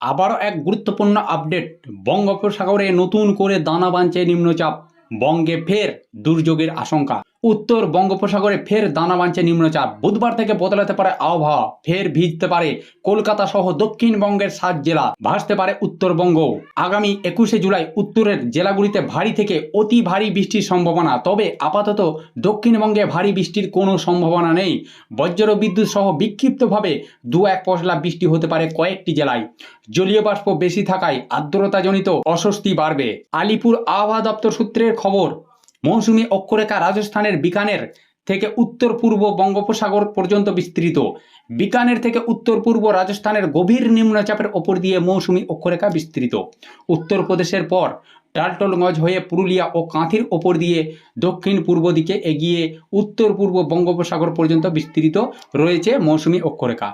আবারও এক গুরুত্বপূর্ণ আপডেট। বঙ্গোপসাগরে নতুন করে দানা বাঁধছে নিম্নচাপ। বঙ্গে ফের দুর্যোগের আশঙ্কা। উত্তর বঙ্গোপসাগরে ফের দানা বাঁধছে নিম্নচাপ। বুধবার থেকে বদলাতে পারে আবহাওয়া, ফের ভিজতে পারে কলকাতা সহ দক্ষিণবঙ্গের সাত জেলা, ভাসতে পারে উত্তরবঙ্গ। আগামী একুশে জুলাই উত্তরের জেলাগুলিতে ভারী থেকে অতি ভারী বৃষ্টির সম্ভাবনা, তবে আপাতত দক্ষিণবঙ্গে ভারী বৃষ্টির কোনো সম্ভাবনা নেই। বজ্র বিদ্যুৎ সহ বিক্ষিপ্তভাবে দু এক পশলা বৃষ্টি হতে পারে কয়েকটি জেলায়। জলীয় বাষ্প বেশি থাকায় আর্দ্রতাজনিত অস্বস্তি বাড়বে। আলিপুর আবহাওয়া দপ্তর সূত্রের খবর মৌসুমী অক্ষরেখা রাজস্থানের বিকানের থেকে উত্তর পূর্ব বঙ্গোপসাগর পর্যন্ত বিস্তৃত। বিকানের থেকে উত্তর পূর্ব রাজস্থানের গভীর নিম্নচাপের ওপর দিয়ে মৌসুমী অক্ষরেখা বিস্তৃত। উত্তরপ্রদেশের পর ডালটলগঞ্জ হয়ে পুরুলিয়া ও কাঁথির ওপর দিয়ে দক্ষিণ পূর্ব দিকে এগিয়ে উত্তর পূর্ব বঙ্গোপসাগর পর্যন্ত বিস্তৃত রয়েছে মৌসুমী অক্ষরেখা।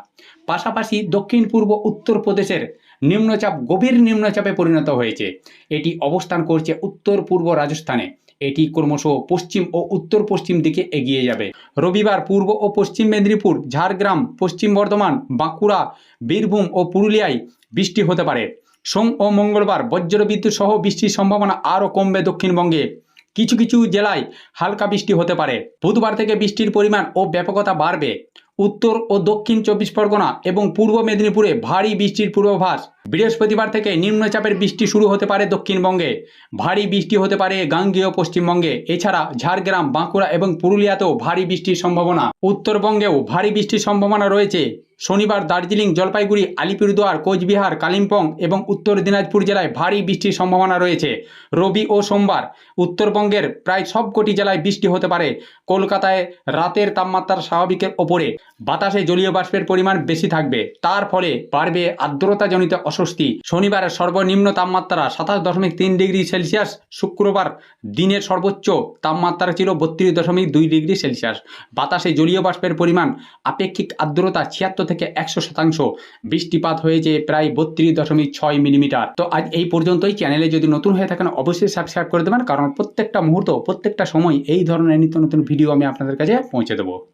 পাশাপাশি দক্ষিণ পূর্ব উত্তরপ্রদেশের নিম্নচাপ গভীর নিম্নচাপে পরিণত হয়েছে। এটি অবস্থান করছে উত্তর পূর্ব রাজস্থানে। এটি ক্রমশ পশ্চিম ও উত্তর পশ্চিম দিকে এগিয়ে যাবে। রবিবার পূর্ব ও পশ্চিম মেদিনীপুর, ঝাড়গ্রাম, পশ্চিম বর্ধমান, বাঁকুড়া, বীরভূম ও পুরুলিয়ায় বৃষ্টি হতে পারে। সোম ও মঙ্গলবার বজ্রবিদ্যুৎ সহ বৃষ্টির সম্ভাবনা আরও কমবে দক্ষিণবঙ্গে। কিছু কিছু জেলায় হালকা বৃষ্টি হতে পারে। বুধবার থেকে বৃষ্টির পরিমাণ ও ব্যাপকতা বাড়বে। উত্তর ও দক্ষিণ চব্বিশ পরগনা এবং পূর্ব মেদিনীপুরে ভারী বৃষ্টির পূর্বাভাস। বৃহস্পতিবার থেকে নিম্নচাপের বৃষ্টি শুরু হতে পারে দক্ষিণবঙ্গে। ভারী বৃষ্টি হতে পারে গাঙ্গেয় পশ্চিমবঙ্গে। এছাড়া ঝাড়গ্রাম, বাঁকুড়া এবং পুরুলিয়াতেও ভারী বৃষ্টির সম্ভাবনা। উত্তরবঙ্গেও ভারী বৃষ্টির সম্ভাবনা রয়েছে। শনিবার দার্জিলিং, জলপাইগুড়ি, আলিপুরদুয়ার, কোচবিহার, কালিম্পং এবং উত্তর দিনাজপুর জেলায় ভারী বৃষ্টির সম্ভাবনা রয়েছে। রবি ও সোমবার উত্তরবঙ্গের প্রায় সবকটি জেলায় বৃষ্টি হতে পারে। কলকাতায় রাতের তাপমাত্রার স্বাভাবিকের ওপরে। বাতাসে জলীয় বাষ্পের পরিমাণ বেশি থাকবে। তার ফলে বাড়বে আর্দ্রতাজনিত অস্বস্তি। শনিবারের সর্বনিম্ন তাপমাত্রা সাতাশ দশমিক তিন ডিগ্রি সেলসিয়াস। শুক্রবার দিনের সর্বোচ্চ তাপমাত্রা ছিল বত্রিশ দশমিক দুই ডিগ্রি সেলসিয়াস। বাতাসে জলীয় বাষ্পের পরিমাণ আপেক্ষিক আর্দ্রতা ছিয়াত্তর থেকে একশো শতাংশ। বৃষ্টিপাত হয়েছে প্রায় বত্রিশ দশমিক ছয় মিলিমিটার। তো আজ এই পর্যন্তই। চ্যানেলে যদি নতুন হয়ে থাকেন, অবশ্যই সাবস্ক্রাইব করে দেবেন। কারণ প্রত্যেকটা মুহূর্ত, প্রত্যেকটা সময় এই ধরনের নিত্য নতুন ভিডিও আমি আপনাদের কাছে পৌঁছে দেবো।